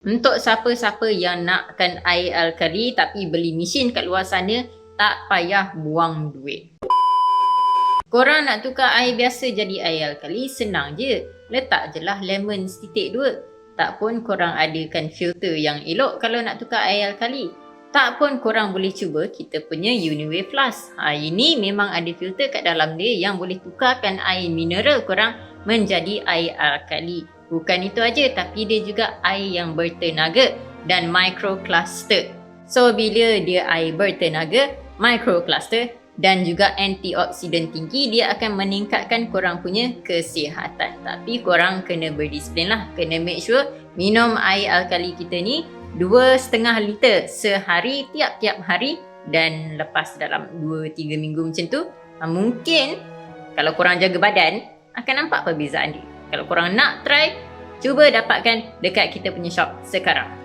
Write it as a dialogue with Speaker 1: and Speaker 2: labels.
Speaker 1: Untuk siapa-siapa yang nakkan air alkali tapi beli mesin kat luar sana, tak payah buang duit. Korang nak tukar air biasa jadi air alkali, senang je. Letak je lah lemon setitik dua. Tak pun korang adakan filter yang elok kalau nak tukar air alkali. Tak pun korang boleh cuba kita punya Uniwave Plus. Ha, ini memang ada filter kat dalam dia yang boleh tukarkan air mineral korang menjadi air alkali. Bukan itu aja tapi dia juga air yang bertenaga dan microcluster. So bila dia air bertenaga, microcluster dan juga antioksidan tinggi dia akan meningkatkan korang punya kesihatan. Tapi korang kena berdisiplin lah. Kena make sure minum air alkali kita ni dua setengah liter sehari tiap-tiap hari dan lepas dalam 2-3 minggu macam tu mungkin kalau korang jaga badan akan nampak perbezaan dia. Kalau korang nak try, cuba dapatkan dekat kita punya shop sekarang.